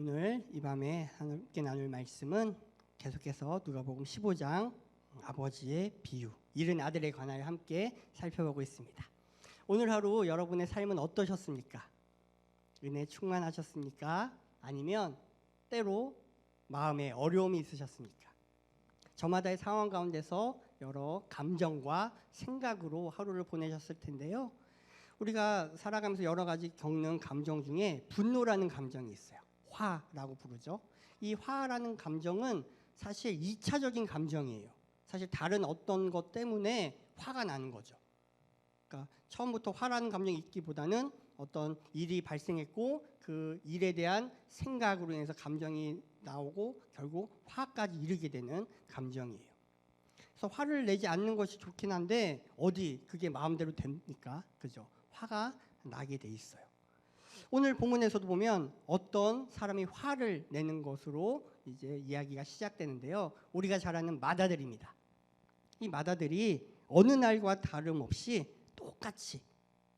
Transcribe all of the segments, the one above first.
오늘 이 밤에 함께 나눌 말씀은 계속해서 누가복음 15장 아버지의 비유, 잃은 아들에 관하여 함께 살펴보고 있습니다. 오늘 하루 여러분의 삶은 어떠셨습니까? 은혜 충만하셨습니까? 아니면 때로 마음에 어려움이 있으셨습니까? 저마다의 상황 가운데서 여러 감정과 생각으로 하루를 보내셨을 텐데요. 우리가 살아가면서 여러 가지 겪는 감정 중에 분노라는 감정이 있어요. 화라고 부르죠. 이 화라는 감정은 사실 이차적인 감정이에요. 사실 다른 어떤 것 때문에 화가 나는 거죠. 그러니까 처음부터 화라는 감정이 있기보다는 어떤 일이 발생했고 그 일에 대한 생각으로 인해서 감정이 나오고 결국 화까지 이르게 되는 감정이에요. 그래서 화를 내지 않는 것이 좋긴 한데 어디 그게 마음대로 됩니까? 그죠? 화가 나게 돼 있어요. 오늘 본문에서도 보면 어떤 사람이 화를 내는 것으로 이제 이야기가 시작되는데요. 우리가 잘 아는 마다들입니다. 이 마다들이 어느 날과 다름없이 똑같이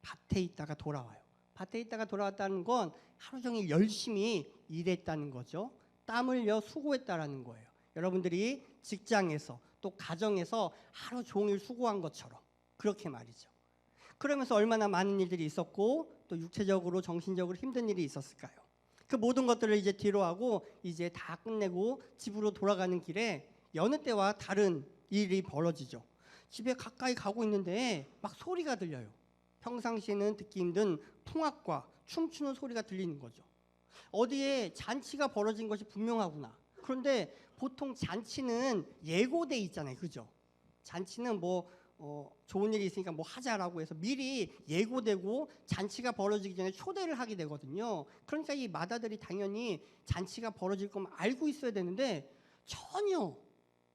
밭에 있다가 돌아와요. 밭에 있다가 돌아왔다는 건 하루 종일 열심히 일했다는 거죠. 땀 흘려 수고했다라는 거예요. 여러분들이 직장에서 또 가정에서 하루 종일 수고한 것처럼 그렇게 말이죠. 그러면서 얼마나 많은 일들이 있었고 또 육체적으로 정신적으로 힘든 일이 있었을까요? 그 모든 것들을 이제 뒤로 하고 이제 다 끝내고 집으로 돌아가는 길에 여느 때와 다른 일이 벌어지죠. 집에 가까이 가고 있는데 막 소리가 들려요. 평상시에는 듣기 힘든 풍악과 춤추는 소리가 들리는 거죠. 어디에 잔치가 벌어진 것이 분명하구나. 그런데 보통 잔치는 예고돼 있잖아요. 그죠? 잔치는 뭐 어, 좋은 일이 있으니까 뭐 하자라고 해서 미리 예고되고 잔치가 벌어지기 전에 초대를 하게 되거든요. 그러니까 이 마다들이 당연히 잔치가 벌어질 거면 알고 있어야 되는데 전혀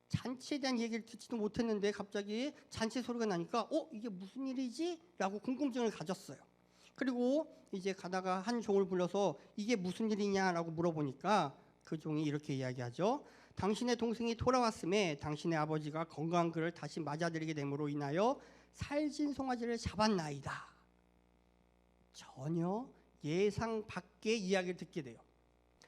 잔치에 대한 얘기를 듣지도 못했는데 갑자기 잔치 소리가 나니까 어 이게 무슨 일이지? 라고 궁금증을 가졌어요. 그리고 이제 가다가 한 종을 불러서 이게 무슨 일이냐라고 물어보니까 그 종이 이렇게 이야기하죠. 당신의 동생이 돌아왔음에 당신의 아버지가 건강한 그를 다시 맞아들이게 됨으로 인하여 살진 송아지를 잡았나이다. 전혀 예상 밖의 이야기를 듣게 돼요.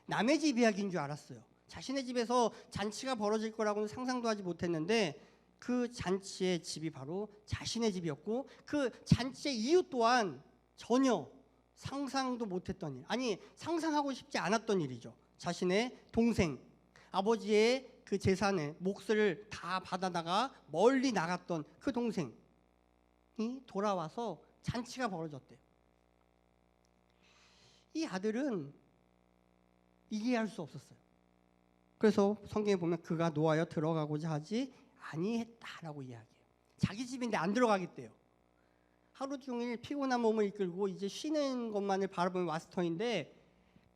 남의 집 이야기인 줄 알았어요. 자신의 집에서 잔치가 벌어질 거라고는 상상도 하지 못했는데 그 잔치의 집이 바로 자신의 집이었고 그 잔치의 이유 또한 전혀 상상도 못했던 일. 아니 상상하고 싶지 않았던 일이죠. 자신의 동생 아버지의 그 재산의 몫을 다 받아다가 멀리 나갔던 그 동생이 돌아와서 잔치가 벌어졌대요. 이 아들은 이해할 수 없었어요. 그래서 성경에 보면 그가 놓아여 들어가고자 하지 아니했다라고 이야기해요. 자기 집인데 안 들어가겠대요. 하루 종일 피곤한 몸을 이끌고 이제 쉬는 것만을 바라보는 마스터인데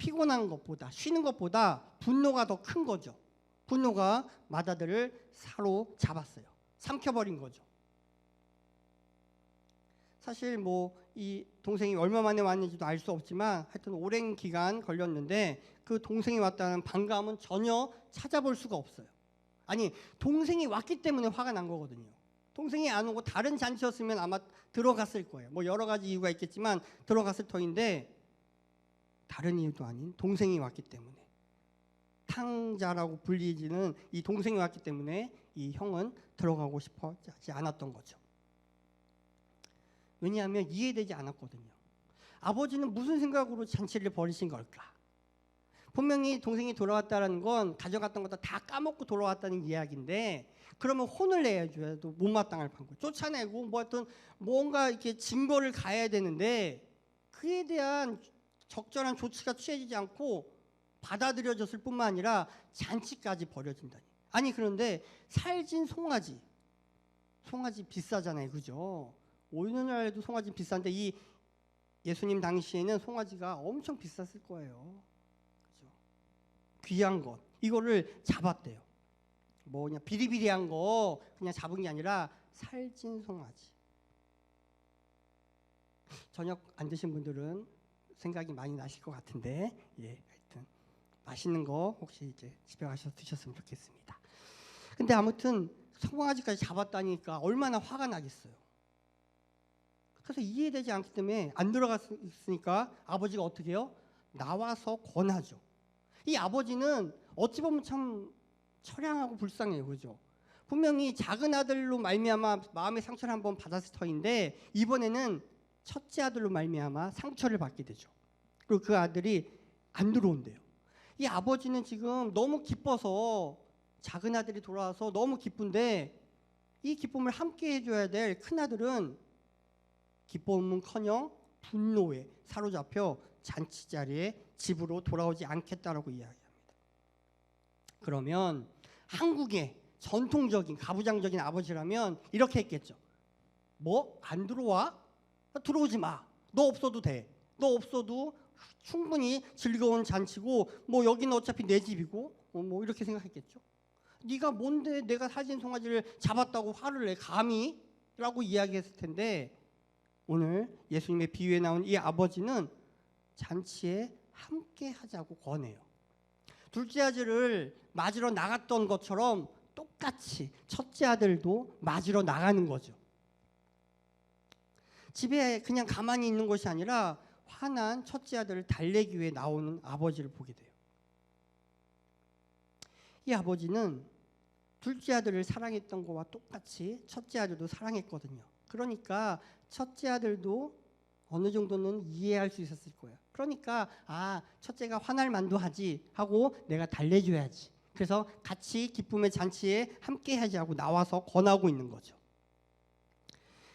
피곤한 것보다 쉬는 것보다 분노가 더 큰 거죠. 분노가 마다들을 사로잡았어요. 삼켜버린 거죠. 사실 뭐 이 동생이 얼마 만에 왔는지도 알 수 없지만 하여튼 오랜 기간 걸렸는데 그 동생이 왔다는 반감은 전혀 찾아볼 수가 없어요. 아니 동생이 왔기 때문에 화가 난 거거든요. 동생이 안 오고 다른 잔치였으면 아마 들어갔을 거예요. 뭐 여러 가지 이유가 있겠지만 들어갔을 터인데 다른 이유도 아닌 동생이 왔기 때문에 탕자라고 불리지는 이 동생이 왔기 때문에 이 형은 들어가고 싶어 하지 않았던 거죠. 왜냐하면 이해되지 않았거든요. 아버지는 무슨 생각으로 잔치를 벌이신 걸까? 분명히 동생이 돌아왔다는 건 가져갔던 것도 다 까먹고 돌아왔다는 이야기인데 그러면 혼을 내줘야도 못마땅할 판고 쫓아내고 뭐 하여튼 뭔가 이렇게 증거를 가야 되는데 그에 대한 적절한 조치가 취해지지 않고 받아들여졌을 뿐만 아니라 잔치까지 벌여진다니. 아니 그런데 살진 송아지, 송아지 비싸잖아요, 그죠? 오늘날에도 송아지 비싼데 이 예수님 당시에는 송아지가 엄청 비쌌을 거예요, 그죠? 귀한 것 이거를 잡았대요. 뭐냐 비리비리한 거 그냥 잡은 게 아니라 살찐 송아지. 저녁 안 드신 분들은 생각이 많이 나실 것 같은데 예 하여튼 맛있는 거 혹시 이제 집에 가셔서 드셨으면 좋겠습니다. 근데 아무튼 송아지까지 잡았다니까 얼마나 화가 나겠어요. 그래서 이해되지 않기 때문에 안 들어갔으니까 아버지가 어떻게 해요? 나와서 권하죠. 이 아버지는 어찌 보면 참 처량하고 불쌍해요, 그죠? 분명히 작은 아들로 말미암아 마음의 상처를 한번 받았을 터인데 이번에는 첫째 아들로 말미암아 상처를 받게 되죠. 그리고 그 아들이 안 들어온대요. 이 아버지는 지금 너무 기뻐서 작은 아들이 돌아와서 너무 기쁜데 이 기쁨을 함께 해줘야 될 큰 아들은 기쁨은커녕 분노에 사로잡혀 잔치 자리에 집으로 돌아오지 않겠다라고 이야기합니다. 그러면 한국의 전통적인 가부장적인 아버지라면 이렇게 했겠죠. 뭐 안 들어와? 들어오지 마. 너 없어도 돼. 너 없어도 충분히 즐거운 잔치고 뭐 여기는 어차피 내 집이고 어, 뭐 이렇게 생각했겠죠. 네가 뭔데 내가 사진 송아지를 잡았다고 화를 내 감히? 라고 이야기했을 텐데 오늘 예수님의 비유에 나온 이 아버지는 잔치에 함께 하자고 권해요. 둘째 아들을 맞으러 나갔던 것처럼 똑같이 첫째 아들도 맞으러 나가는 거죠. 집에 그냥 가만히 있는 것이 아니라 화난 첫째 아들을 달래기 위해 나오는 아버지를 보게 돼요. 이 아버지는 둘째 아들을 사랑했던 것과 똑같이 첫째 아들도 사랑했거든요. 그러니까 첫째 아들도 어느 정도는 이해할 수 있었을 거예요. 그러니까 아 첫째가 화날 만도 하지 하고 내가 달래줘야지. 그래서 같이 기쁨의 잔치에 함께하지 하고 나와서 권하고 있는 거죠.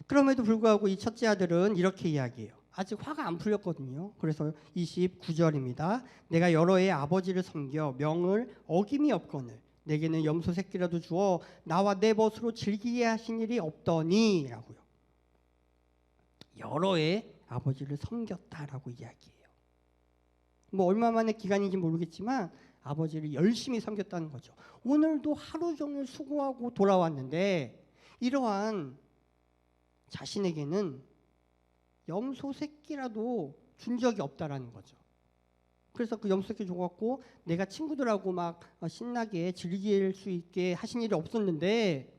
그럼에도 불구하고 이 첫째 아들은 이렇게 이야기해요. 아직 화가 안 풀렸거든요. 그래서 29절입니다. 내가 여러 해 아버지를 섬겨 명을 어김이 없거늘 내게는 염소 새끼라도 주어 나와 내 벗으로 즐기게 하신 일이 없더니라고요. 여러 해 아버지를 섬겼다라고 이야기해요. 뭐 얼마만의 기간인지 모르겠지만 아버지를 열심히 섬겼다는 거죠. 오늘도 하루 종일 수고하고 돌아왔는데 이러한 자신에게는 염소 새끼라도 준 적이 없다라는 거죠. 그래서 그 염소 새끼 줘갖고 내가 친구들하고 막 신나게 즐길 수 있게 하신 일이 없었는데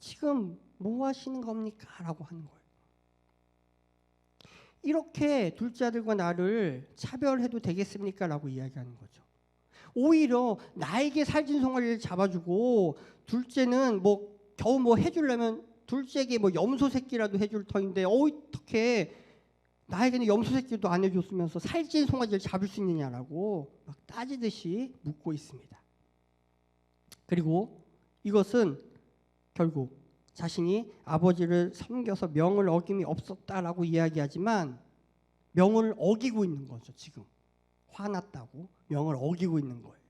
지금 뭐 하시는 겁니까? 라고 하는 거예요. 이렇게 둘째 아들과 나를 차별해도 되겠습니까? 라고 이야기하는 거죠. 오히려 나에게 살진 송아리를 잡아주고 둘째는 뭐 겨우 뭐 해주려면 둘째에게 뭐 염소 새끼라도 해줄 터인데 어떻게 나에게는 염소 새끼도 안 해줬으면서 살찐 송아지를 잡을 수 있느냐라고 막 따지듯이 묻고 있습니다. 그리고 이것은 결국 자신이 아버지를 섬겨서 명을 어김이 없었다라고 이야기하지만 명을 어기고 있는 거죠, 지금. 화났다고 명을 어기고 있는 거예요.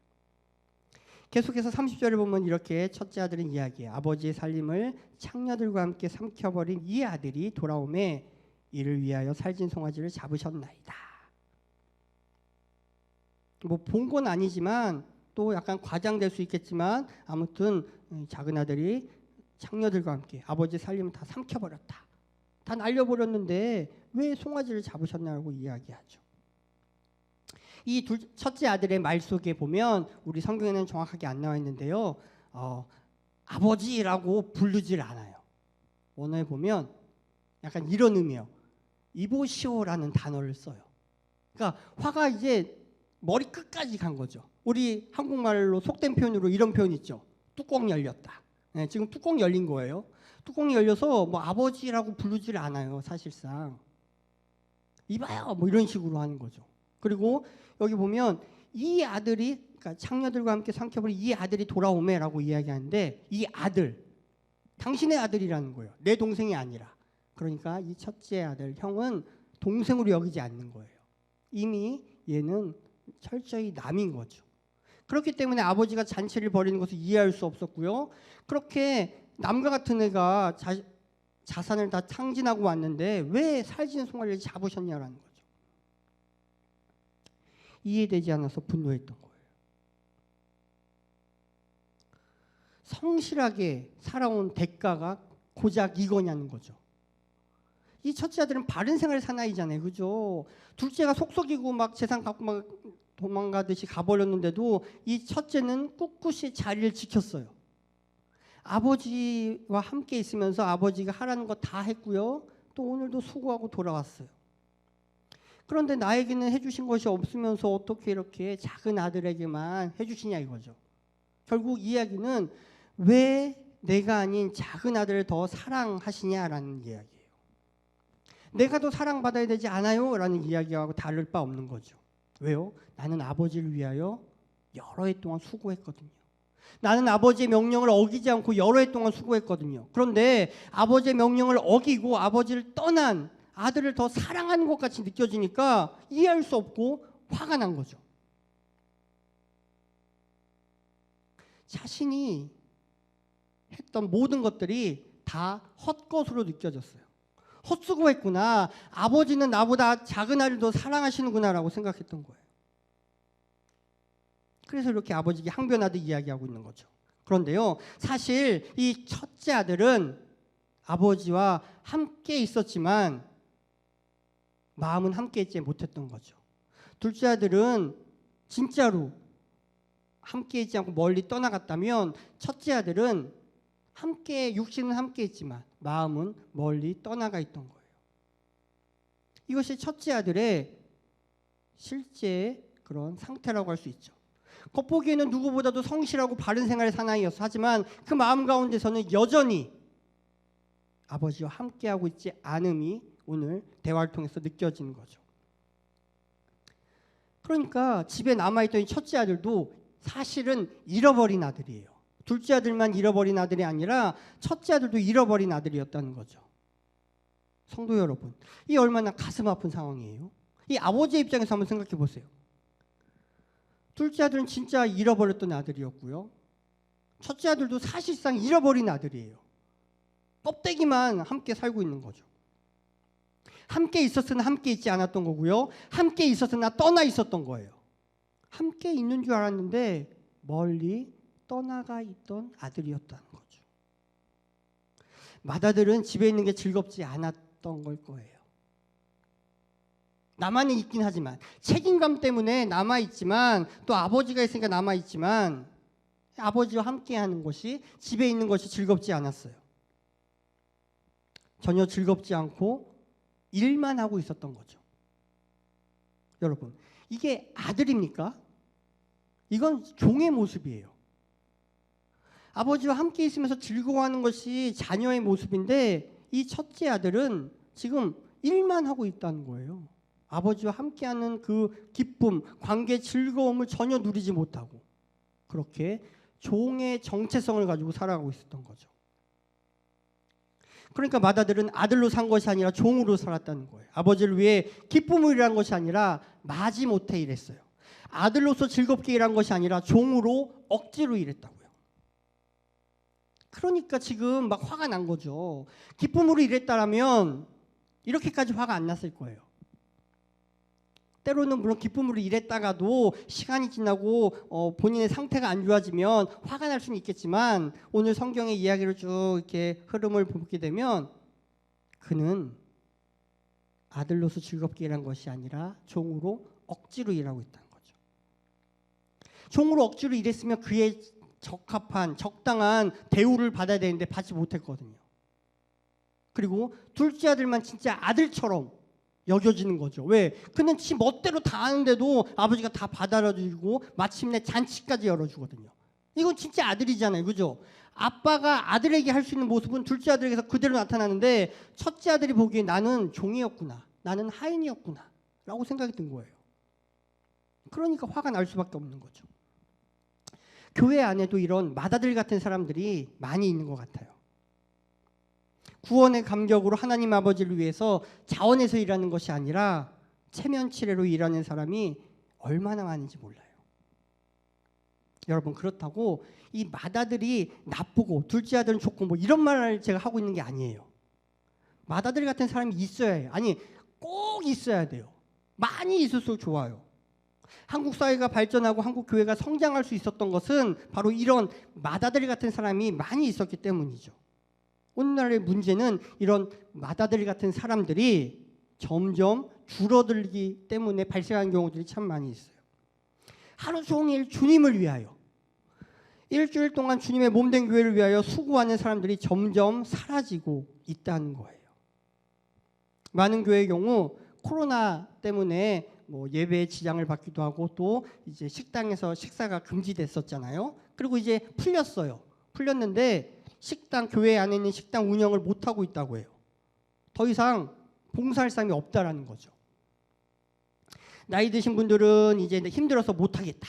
계속해서 30절을 보면 이렇게 첫째 아들은 이야기해요. 아버지의 살림을 창녀들과 함께 삼켜버린 이 아들이 돌아오매 이를 위하여 살진 송아지를 잡으셨나이다. 뭐 본 건 아니지만 또 약간 과장될 수 있겠지만 아무튼 작은 아들이 창녀들과 함께 아버지 살림을 다 삼켜버렸다. 다 날려버렸는데 왜 송아지를 잡으셨냐고 이야기하죠. 이 둘, 첫째 아들의 말 속에 보면 우리 성경에는 정확하게 안 나와 있는데요. 어, 아버지라고 부르질 않아요. 원어에 보면 약간 이런 의미예요. 이보시오라는 단어를 써요. 그러니까 화가 이제 머리 끝까지 간 거죠. 우리 한국말로 속된 표현으로 이런 표현 있죠. 뚜껑 열렸다. 네, 지금 뚜껑 열린 거예요. 뚜껑이 열려서 뭐 아버지라고 부르질 않아요. 사실상 이봐요 뭐 이런 식으로 하는 거죠. 그리고 여기 보면 이 아들이 그러니까 창녀들과 함께 삼켜버린 이 아들이 돌아오매라고 이야기하는데 이 아들 당신의 아들이라는 거예요. 내 동생이 아니라. 그러니까 이 첫째 아들 형은 동생으로 여기지 않는 거예요. 이미 얘는 철저히 남인 거죠. 그렇기 때문에 아버지가 잔치를 벌이는 것을 이해할 수 없었고요. 그렇게 남과 같은 애가 자, 자산을 다 탕진하고 왔는데 왜 살진 송아리를 잡으셨냐라는 거죠. 이해되지 않아서 분노했던 거예요. 성실하게 살아온 대가가 고작 이거냐는 거죠. 이 첫째 아들은 바른 생활 사나이잖아요. 그죠? 둘째가 속속이고 막 재산 갖고 막 도망가듯이 가버렸는데도 이 첫째는 꿋꿋이 자리를 지켰어요. 아버지와 함께 있으면서 아버지가 하라는 거 다 했고요. 또 오늘도 수고하고 돌아왔어요. 그런데 나에게는 해주신 것이 없으면서 어떻게 이렇게 작은 아들에게만 해주시냐 이거죠. 결국 이야기는 왜 내가 아닌 작은 아들을 더 사랑하시냐라는 이야기예요. 내가 더 사랑받아야 되지 않아요? 라는 이야기하고 다를 바 없는 거죠. 왜요? 나는 아버지를 위하여 여러 해 동안 수고했거든요. 나는 아버지의 명령을 어기지 않고 여러 해 동안 수고했거든요. 그런데 아버지의 명령을 어기고 아버지를 떠난 아들을 더 사랑하는 것 같이 느껴지니까 이해할 수 없고 화가 난 거죠. 자신이 했던 모든 것들이 다 헛것으로 느껴졌어요. 헛수고했구나. 아버지는 나보다 작은 더 사랑하시는구나라고 생각했던 거예요. 그래서 이렇게 아버지에게 항변하듯 이야기하고 있는 거죠. 그런데요, 사실 이 첫째 아들은 아버지와 함께 있었지만 마음은 함께 있지 못했던 거죠. 둘째 아들은 진짜로 함께 있지 않고 멀리 떠나갔다면 첫째 아들은 함께 육신은 함께 있지만 마음은 멀리 떠나가 있던 거예요. 이것이 첫째 아들의 실제 그런 상태라고 할 수 있죠. 겉보기에는 누구보다도 성실하고 바른 생활을 사나이였어. 하지만 그 마음 가운데서는 여전히 아버지와 함께하고 있지 않음이 오늘 대화를 통해서 느껴지는 거죠. 그러니까 집에 남아있던 이 첫째 아들도 사실은 잃어버린 아들이에요. 둘째 아들만 잃어버린 아들이 아니라 첫째 아들도 잃어버린 아들이었다는 거죠. 성도 여러분, 이 얼마나 가슴 아픈 상황이에요. 이 아버지의 입장에서 한번 생각해 보세요. 둘째 아들은 진짜 잃어버렸던 아들이었고요. 첫째 아들도 사실상 잃어버린 아들이에요. 껍데기만 함께 살고 있는 거죠. 함께 있었으나 함께 있지 않았던 거고요. 함께 있었으나 떠나 있었던 거예요. 함께 있는 줄 알았는데 멀리 떠나가 있던 아들이었다는 거죠. 맏아들은 집에 있는 게 즐겁지 않았던 걸 거예요. 나만이 있긴 하지만 책임감 때문에 남아 있지만 또 아버지가 있으니까 남아 있지만 아버지와 함께 하는 것이 집에 있는 것이 즐겁지 않았어요. 전혀 즐겁지 않고 일만 하고 있었던 거죠. 여러분, 이게 아들입니까? 이건 종의 모습이에요. 아버지와 함께 있으면서 즐거워하는 것이 자녀의 모습인데 이 첫째 아들은 지금 일만 하고 있다는 거예요. 아버지와 함께하는 그 기쁨, 관계 즐거움을 전혀 누리지 못하고 그렇게 종의 정체성을 가지고 살아가고 있었던 거죠. 그러니까 맏아들은 아들로 산 것이 아니라 종으로 살았다는 거예요. 아버지를 위해 기쁨을 일한 것이 아니라 마지 못해 일했어요. 아들로서 즐겁게 일한 것이 아니라 종으로 억지로 일했다고요. 그러니까 지금 막 화가 난 거죠. 기쁨으로 일했다라면 이렇게까지 화가 안 났을 거예요. 때로는 물론 기쁨으로 일했다가도 시간이 지나고 어, 본인의 상태가 안 좋아지면 화가 날 수는 있겠지만 오늘 성경의 이야기를 쭉 이렇게 흐름을 보게 되면 그는 아들로서 즐겁게 일한 것이 아니라 종으로 억지로 일하고 있다는 거죠. 종으로 억지로 일했으면 그의 적합한 적당한 대우를 받아야 되는데 받지 못했거든요. 그리고 둘째 아들만 진짜 아들처럼 여겨지는 거죠. 왜? 그는 지 멋대로 다 하는데도 아버지가 다 받아주고 마침내 잔치까지 열어주거든요. 이건 진짜 아들이잖아요. 그죠? 아빠가 아들에게 할 수 있는 모습은 둘째 아들에게서 그대로 나타나는데 첫째 아들이 보기에 나는 종이었구나. 나는 하인이었구나. 라고 생각이 든 거예요. 그러니까 화가 날 수밖에 없는 거죠. 교회 안에도 이런 맏아들 같은 사람들이 많이 있는 것 같아요. 구원의 감격으로 하나님 아버지를 위해서 자원해서 일하는 것이 아니라 체면 치레로 일하는 사람이 얼마나 많은지 몰라요. 여러분 그렇다고 이 맏아들이 나쁘고 둘째 아들은 좋고 뭐 이런 말을 제가 하고 있는 게 아니에요. 맏아들 같은 사람이 있어야 해요. 아니 꼭 있어야 돼요. 많이 있을수록 좋아요. 한국 사회가 발전하고 한국 교회가 성장할 수 있었던 것은 바로 이런 맏아들 같은 사람이 많이 있었기 때문이죠. 오늘날의 문제는 이런 맏아들 같은 사람들이 점점 줄어들기 때문에 발생한 경우들이 참 많이 있어요. 하루 종일 주님을 위하여 일주일 동안 주님의 몸된 교회를 위하여 수고하는 사람들이 점점 사라지고 있다는 거예요. 많은 교회의 경우 코로나 때문에 뭐 예배에 지장을 받기도 하고 또 이제 식당에서 식사가 금지됐었잖아요. 그리고 이제 풀렸어요. 풀렸는데 식당 교회 안에 있는 식당 운영을 못 하고 있다고 해요. 더 이상 봉사할 사람이 없다라는 거죠. 나이 드신 분들은 이제 힘들어서 못 하겠다.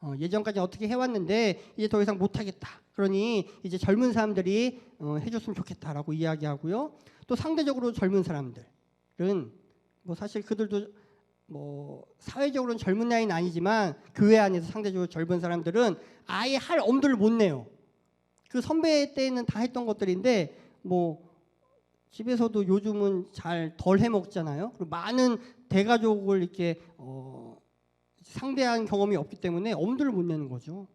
어, 예전까지 어떻게 해왔는데 이제 더 이상 못 하겠다. 그러니 이제 젊은 사람들이 어, 해줬으면 좋겠다라고 이야기하고요. 또 상대적으로 젊은 사람들은 뭐 사실 그들도 뭐 사회적으로는 젊은 나이는 아니지만 교회 안에서 상대적으로 젊은 사람들은 아예 할 엄두를 못 내요. 그 선배 때는 다 했던 것들인데 뭐 집에서도 요즘은 잘 덜 해 먹잖아요. 그리고 많은 대가족을 이렇게 어, 상대한 경험이 없기 때문에 엄두를 못 내는 거죠.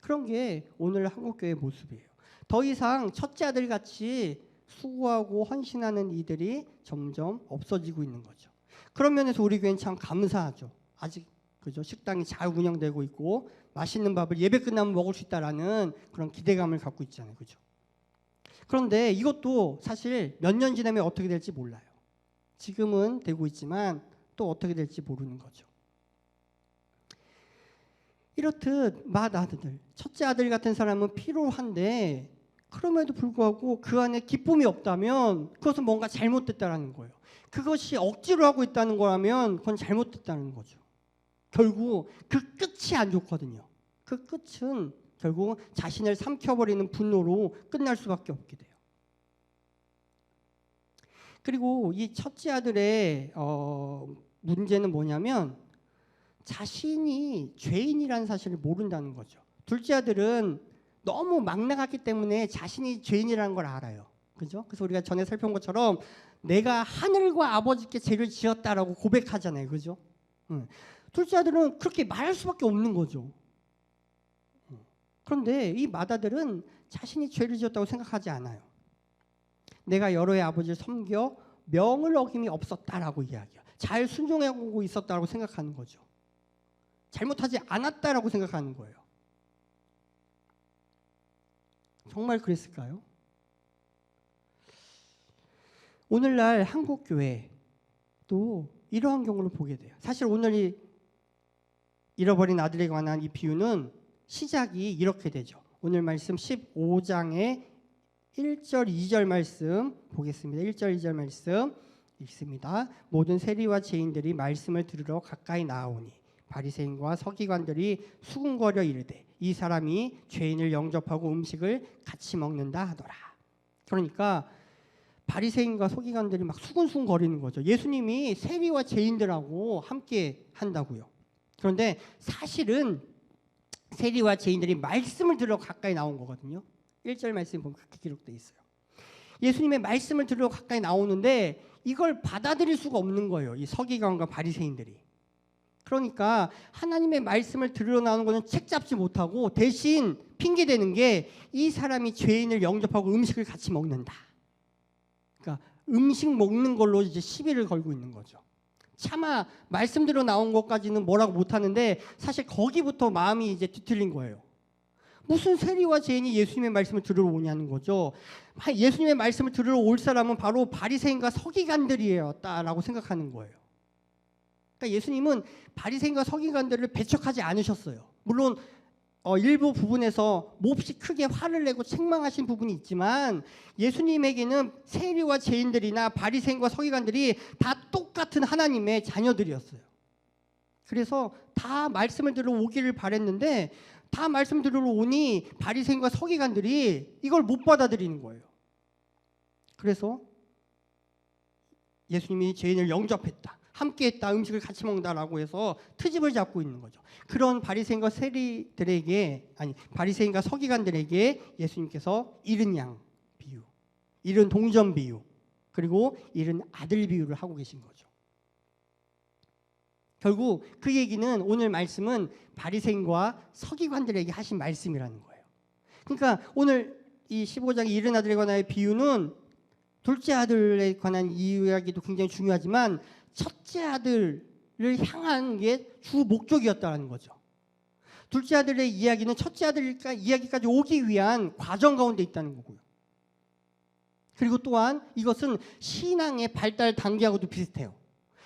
그런 게 오늘 한국 교회의 모습이에요. 더 이상 첫째 아들 같이 수고하고 헌신하는 이들이 점점 없어지고 있는 거죠. 그런 면에서 우리 교회는 참 감사하죠. 아직 그죠 식당이 잘 운영되고 있고 맛있는 밥을 예배 끝나면 먹을 수 있다라는 그런 기대감을 갖고 있잖아요. 그죠? 그런데 이것도 사실 몇 년 지나면 어떻게 될지 몰라요. 지금은 되고 있지만 또 어떻게 될지 모르는 거죠. 이렇듯 맏 아들, 첫째 아들 같은 사람은 필요한데 그럼에도 불구하고 그 안에 기쁨이 없다면 그것은 뭔가 잘못됐다라는 거예요. 그것이 억지로 하고 있다는 거라면 그건 잘못됐다는 거죠. 결국 그 끝이 안 좋거든요. 그 끝은 결국 자신을 삼켜버리는 분노로 끝날 수밖에 없게 돼요. 그리고 이 첫째 아들의 어, 문제는 뭐냐면 자신이 죄인이라는 사실을 모른다는 거죠. 둘째 아들은 너무 막 나갔기 때문에 자신이 죄인이라는 걸 알아요. 그죠? 그래서 우리가 전에 살펴본 것처럼 내가 하늘과 아버지께 죄를 지었다라고 고백하잖아요. 그죠? 응. 아들은 그렇게 말할 수밖에 없는 거죠. 그런데 이 맏아들은 자신이 죄를 지었다고 생각하지 않아요. 내가 여러의 아버지를 섬겨 명을 어김이 없었다라고 이야기해요. 잘 순종하고 있었다라고 생각하는 거죠. 잘못하지 않았다라고 생각하는 거예요. 정말 그랬을까요? 오늘날 한국 교회도 이러한 경우를 보게 돼요. 사실 오늘 이 잃어버린 아들에 관한 이 비유는 시작이 이렇게 되죠. 오늘 말씀 15장의 1절, 2절 말씀 보겠습니다. 1절, 2절 말씀 읽습니다. 모든 세리와 죄인들이 말씀을 들으러 가까이 나오니 바리새인과 서기관들이 수군거려 이르되 이 사람이 죄인을 영접하고 음식을 같이 먹는다 하더라. 그러니까 바리새인과 서기관들이 막 수군수군 거리는 거죠. 예수님이 세리와 죄인들하고 함께 한다고요. 그런데 사실은 세리와 죄인들이 말씀을 들어 가까이 나온 거거든요. 1절 말씀 보면 그렇게 기록되어 있어요. 예수님의 말씀을 들어 가까이 나오는데 이걸 받아들일 수가 없는 거예요. 이 서기관과 바리새인들이. 그러니까 하나님의 말씀을 들으러 나오는 것은 책 잡지 못하고 대신 핑계 대는 게 이 사람이 죄인을 영접하고 음식을 같이 먹는다. 그러니까 음식 먹는 걸로 이제 시비를 걸고 있는 거죠. 차마 말씀대로 나온 것까지는 뭐라고 못 하는데 사실 거기부터 마음이 이제 뒤틀린 거예요. 무슨 세리와 죄인이 예수님의 말씀을 들으러 오냐는 거죠. 예수님의 말씀을 들으러 올 사람은 바로 바리새인과 서기관들이었다라고 생각하는 거예요. 그러니까 예수님은 바리새인과 서기관들을 배척하지 않으셨어요. 물론 어, 일부 부분에서 몹시 크게 화를 내고 책망하신 부분이 있지만 예수님에게는 세리와 죄인들이나 바리새인과 서기관들이 다 똑같은 하나님의 자녀들이었어요. 그래서 다 말씀을 들어 오기를 바랬는데 다 말씀 들으러 오니 바리새인과 서기관들이 이걸 못 받아들이는 거예요. 그래서 예수님이 죄인을 영접했다. 함께 했다 음식을 같이 먹는다라고 해서 트집을 잡고 있는 거죠. 그런 바리새인과 세리들에게 아니 바리새인과 서기관들에게 예수님께서 잃은 양 비유, 잃은 동전 비유, 그리고 잃은 아들 비유를 하고 계신 거죠. 결국 그 얘기는 오늘 말씀은 바리새인과 서기관들에게 하신 말씀이라는 거예요. 그러니까 오늘 이 15장 잃은 아들에 관한 비유는 둘째 아들에 관한 이야기도 굉장히 중요하지만 첫째 아들을 향한 게 주 목적이었다는 거죠. 둘째 아들의 이야기는 첫째 아들 이야기까지 오기 위한 과정 가운데 있다는 거고요. 그리고 또한 이것은 신앙의 발달 단계하고도 비슷해요.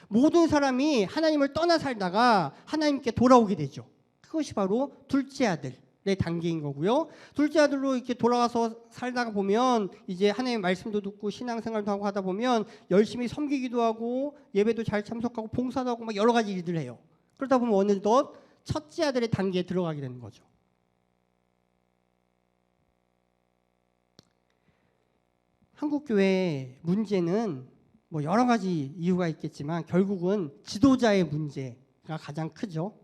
모든 사람이 하나님을 떠나 살다가 하나님께 돌아오게 되죠. 그것이 바로 둘째 아들 의 단계인 거고요. 둘째 아들로 이렇게 돌아가서 살다가 보면 이제 하나님의 말씀도 듣고 신앙생활도 하고 하다 보면 열심히 섬기기도 하고 예배도 잘 참석하고 봉사도 하고 막 여러 가지 일들을 해요. 그러다 보면 어느덧 첫째 아들의 단계에 들어가게 되는 거죠. 한국 교회 문제는 뭐 여러 가지 이유가 있겠지만 결국은 지도자의 문제가 가장 크죠.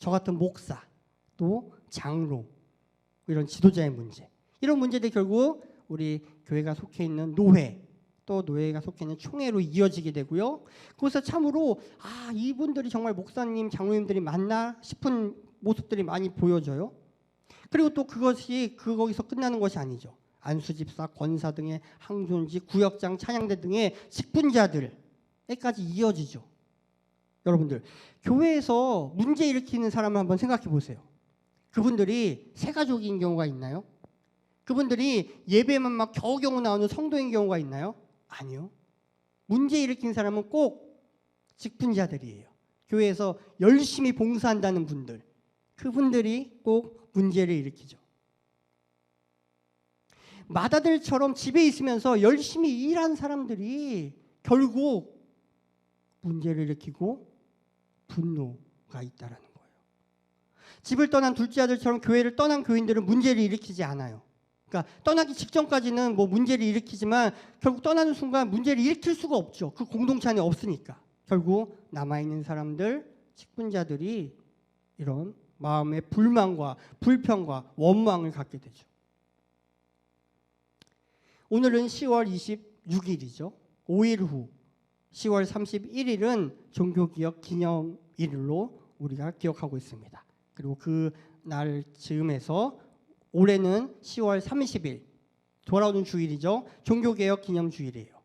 저 같은 목사 또 장로 이런 지도자의 문제 이런 문제들 결국 우리 교회가 속해 있는 노회 또 노예가 속해 있는 총회로 이어지게 되고요. 그래서 참으로 아 이분들이 정말 목사님 장로님들이 맞나 싶은 모습들이 많이 보여져요. 그리고 또 그것이 그 거기서 끝나는 것이 아니죠. 안수집사, 권사 등의 항존지, 구역장, 찬양대 등의 직분자들에까지 이어지죠. 여러분들 교회에서 문제 일으키는 사람을 한번 생각해 보세요. 그분들이 새 가족인 경우가 있나요? 그분들이 예배만 막 겨우겨우 나오는 성도인 경우가 있나요? 아니요. 문제 일으킨 사람은 꼭 직분자들이에요. 교회에서 열심히 봉사한다는 분들. 그분들이 꼭 문제를 일으키죠. 마다들처럼 집에 있으면서 열심히 일한 사람들이 결국 문제를 일으키고 분노가 있다라는. 집을 떠난 둘째 아들처럼 교회를 떠난 교인들은 문제를 일으키지 않아요. 그러니까 떠나기 직전까지는 뭐 문제를 일으키지만 결국 떠나는 순간 문제를 일으킬 수가 없죠. 그 공동체 안에 없으니까. 결국 남아 있는 사람들, 직분자들이 이런 마음의 불만과 불평과 원망을 갖게 되죠. 오늘은 10월 26일이죠. 5일 후 10월 31일은 종교기억 기념일로 우리가 기억하고 있습니다. 그리고 그 날 즈음에서 올해는 10월 30일 돌아오는 주일이죠. 종교개혁 기념 주일이에요.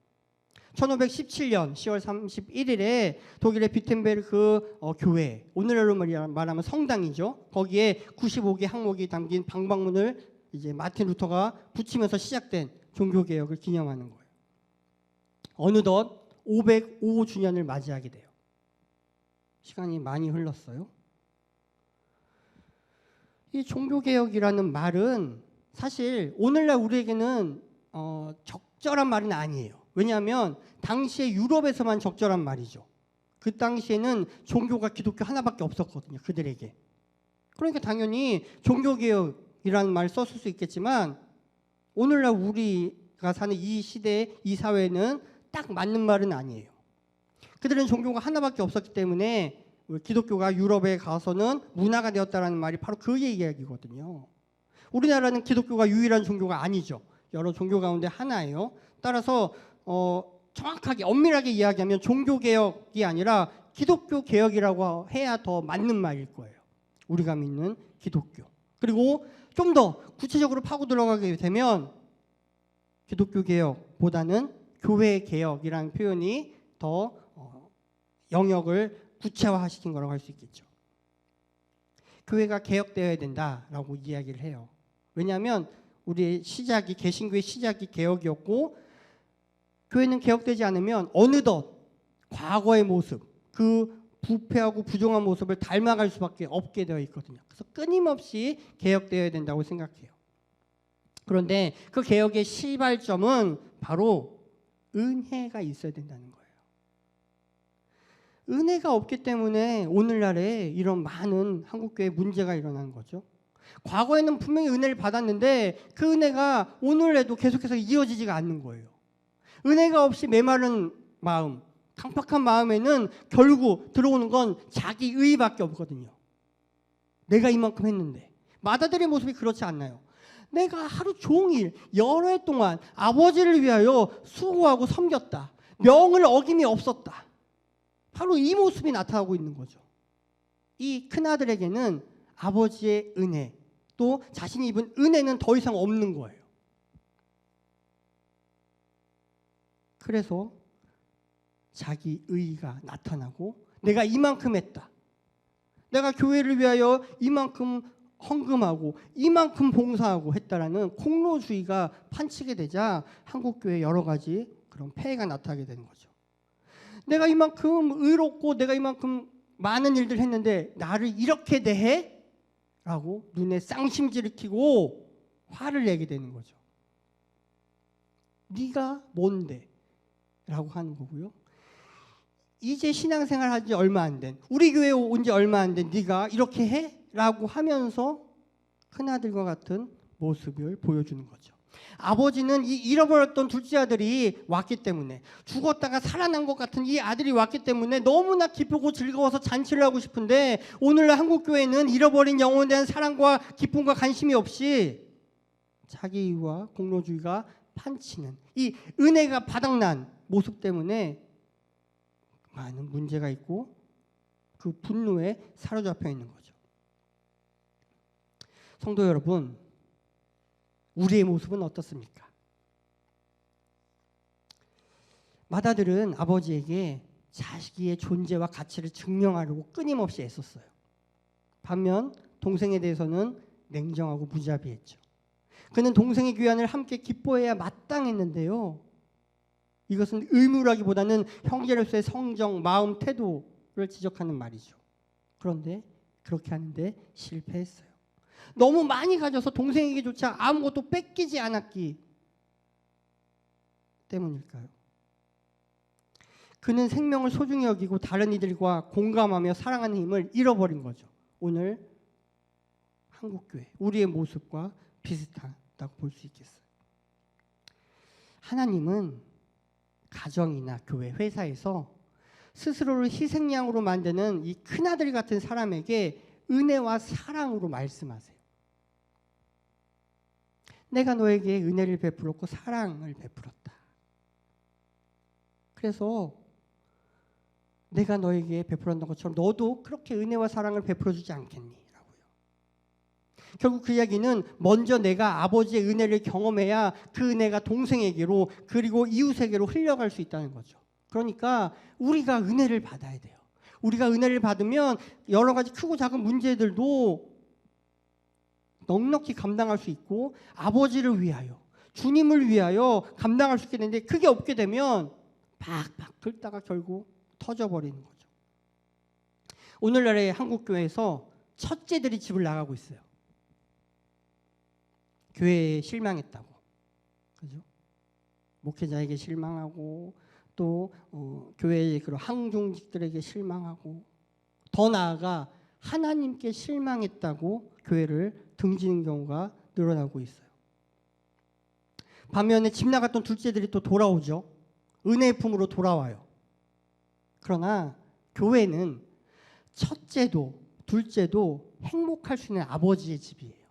1517년 10월 31일에 독일의 비텐베르크 어, 교회 오늘날로 말하면 성당이죠. 거기에 95개 항목이 담긴 방방문을 이제 마틴 루터가 붙이면서 시작된 종교개혁을 기념하는 거예요. 어느덧 505주년을 맞이하게 돼요. 시간이 많이 흘렀어요. 이 종교개혁이라는 말은 사실 오늘날 우리에게는 어, 적절한 말은 아니에요. 왜냐하면 당시에 유럽에서만 적절한 말이죠. 그 당시에는 종교가 기독교 하나밖에 없었거든요. 그들에게. 그러니까 당연히 종교개혁이라는 말 썼을 수 있겠지만 오늘날 우리가 사는 이 시대, 이 사회는 딱 맞는 말은 아니에요. 그들은 종교가 하나밖에 없었기 때문에 기독교가 유럽에 가서는 문화가 되었다라는 말이 바로 그 이야기거든요. 우리나라는 기독교가 유일한 종교가 아니죠. 여러 종교 가운데 하나예요. 따라서 어, 정확하게 엄밀하게 이야기하면 종교 개혁이 아니라 기독교 개혁이라고 해야 더 맞는 말일 거예요. 우리가 믿는 기독교. 그리고 좀 더 구체적으로 파고 들어가게 되면 기독교 개혁보다는 교회 개혁이라는 표현이 더 어, 영역을 구체화시킨 거라고 할 수 있겠죠. 교회가 개혁되어야 된다라고 이야기를 해요. 왜냐하면 우리의 시작이 개신교의 시작이 개혁이었고 교회는 개혁되지 않으면 어느덧 과거의 모습, 그 부패하고 부정한 모습을 닮아갈 수밖에 없게 되어 있거든요. 그래서 끊임없이 개혁되어야 된다고 생각해요. 그런데 그 개혁의 시발점은 바로 은혜가 있어야 된다는 거예요. 은혜가 없기 때문에 오늘날에 이런 많은 한국교회 문제가 일어난 거죠. 과거에는 분명히 은혜를 받았는데 그 은혜가 오늘에도 계속해서 이어지지가 않는 거예요. 은혜가 없이 메마른 마음, 강팍한 마음에는 결국 들어오는 건 자기 의밖에 없거든요. 내가 이만큼 했는데 마다들의 모습이 그렇지 않나요? 내가 하루 종일 여러 해 동안 아버지를 위하여 수고하고 섬겼다. 명을 어김이 없었다. 바로 이 모습이 나타나고 있는 거죠. 이 큰아들에게는 아버지의 은혜, 또 자신이 입은 은혜는 더 이상 없는 거예요. 그래서 자기 의가 나타나고 내가 이만큼 했다. 내가 교회를 위하여 이만큼 헌금하고 이만큼 봉사하고 했다라는 공로주의가 판치게 되자 한국 교회 여러 가지 그런 폐해가 나타나게 되는 거죠. 내가 이만큼 의롭고 내가 이만큼 많은 일들 했는데 나를 이렇게 대해? 라고 눈에 쌍심지를 키고 화를 내게 되는 거죠. 네가 뭔데? 라고 하는 거고요. 이제 신앙생활 한지 얼마 안 된, 우리 교회 온 지 얼마 안 된 네가 이렇게 해? 라고 하면서 큰아들과 같은 모습을 보여주는 거죠. 아버지는 이 잃어버렸던 둘째 아들이 왔기 때문에 죽었다가 살아난 것 같은 이 아들이 왔기 때문에 너무나 기쁘고 즐거워서 잔치를 하고 싶은데 오늘날 한국 교회는 잃어버린 영혼에 대한 사랑과 기쁨과 관심이 없이 자기 이유와 공로주의가 판치는 이 은혜가 바닥난 모습 때문에 많은 문제가 있고 그 분노에 사로잡혀 있는 거죠. 성도 여러분, 우리의 모습은 어떻습니까? 마다들은 아버지에게 자식의 존재와 가치를 증명하려고 끊임없이 애썼어요. 반면 동생에 대해서는 냉정하고 무자비했죠. 그는 동생의 귀환을 함께 기뻐해야 마땅했는데요. 이것은 의무라기보다는 형제로서의 성정, 마음, 태도를 지적하는 말이죠. 그런데 그렇게 하는데 실패했어요. 너무 많이 가져서 동생에게조차 아무것도 뺏기지 않았기 때문일까요? 그는 생명을 소중히 여기고 다른 이들과 공감하며 사랑하는 힘을 잃어버린 거죠. 오늘 한국 교회 우리의 모습과 비슷하다고 볼 수 있겠어요. 하나님은 가정이나 교회, 회사에서 스스로를 희생양으로 만드는 이 큰아들 같은 사람에게 은혜와 사랑으로 말씀하세요. 내가 너에게 은혜를 베풀었고 사랑을 베풀었다. 그래서 내가 너에게 베풀었던 것처럼 너도 그렇게 은혜와 사랑을 베풀어 주지 않겠니? 결국 그 이야기는 먼저 내가 아버지의 은혜를 경험해야 그 은혜가 동생에게로 그리고 이웃에게로 흘러갈 수 있다는 거죠. 그러니까 우리가 은혜를 받아야 돼요. 우리가 은혜를 받으면 여러 가지 크고 작은 문제들도 넉넉히 감당할 수 있고 아버지를 위하여 주님을 위하여 감당할 수 있게 되는데 그게 없게 되면 박박 긁다가 결국 터져버리는 거죠. 오늘날의 한국 교회에서 첫째들이 집을 나가고 있어요. 교회에 실망했다고, 그죠? 목회자에게 실망하고 또 어, 교회의 그런 항종직들에게 실망하고 더 나아가 하나님께 실망했다고 교회를 등지는 경우가 늘어나고 있어요. 반면에 집 나갔던 둘째들이 또 돌아오죠. 은혜의 품으로 돌아와요. 그러나 교회는 첫째도 둘째도 행복할 수 있는 아버지의 집이에요.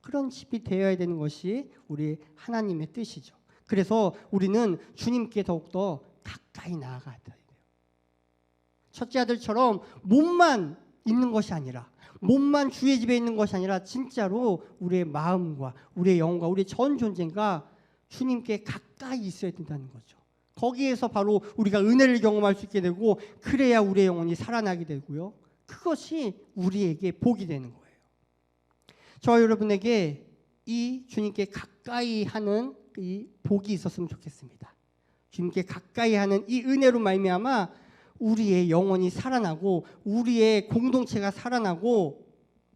그런 집이 되어야 되는 것이 우리 하나님의 뜻이죠. 그래서 우리는 주님께 더욱더 가까이 나아가야 돼요. 첫째 아들처럼 몸만 있는 것이 아니라 몸만 주의 집에 있는 것이 아니라 진짜로 우리의 마음과 우리의 영혼과 우리의 전 존재가 주님께 가까이 있어야 된다는 거죠. 거기에서 바로 우리가 은혜를 경험할 수 있게 되고 그래야 우리의 영혼이 살아나게 되고요. 그것이 우리에게 복이 되는 거예요. 저 여러분에게 이 주님께 가까이 하는 이 복이 있었으면 좋겠습니다. 주님께 가까이 하는 이 은혜로 말미암아 우리의 영혼이 살아나고 우리의 공동체가 살아나고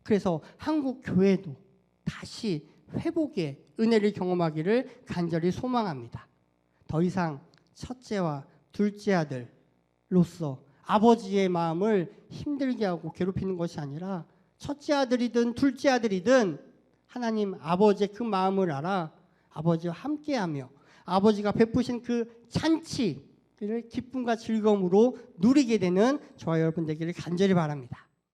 그래서 한국 교회도 다시 회복의 은혜를 경험하기를 간절히 소망합니다. 더 이상 첫째와 둘째 아들로서 아버지의 마음을 힘들게 하고 괴롭히는 것이 아니라 첫째 아들이든 둘째 아들이든 하나님 아버지의 그 마음을 알아 아버지와 함께하며 아버지가 베푸신 그 잔치를 기쁨과 즐거움으로 누리게 되는 저와 여러분 되기를 간절히 바랍니다.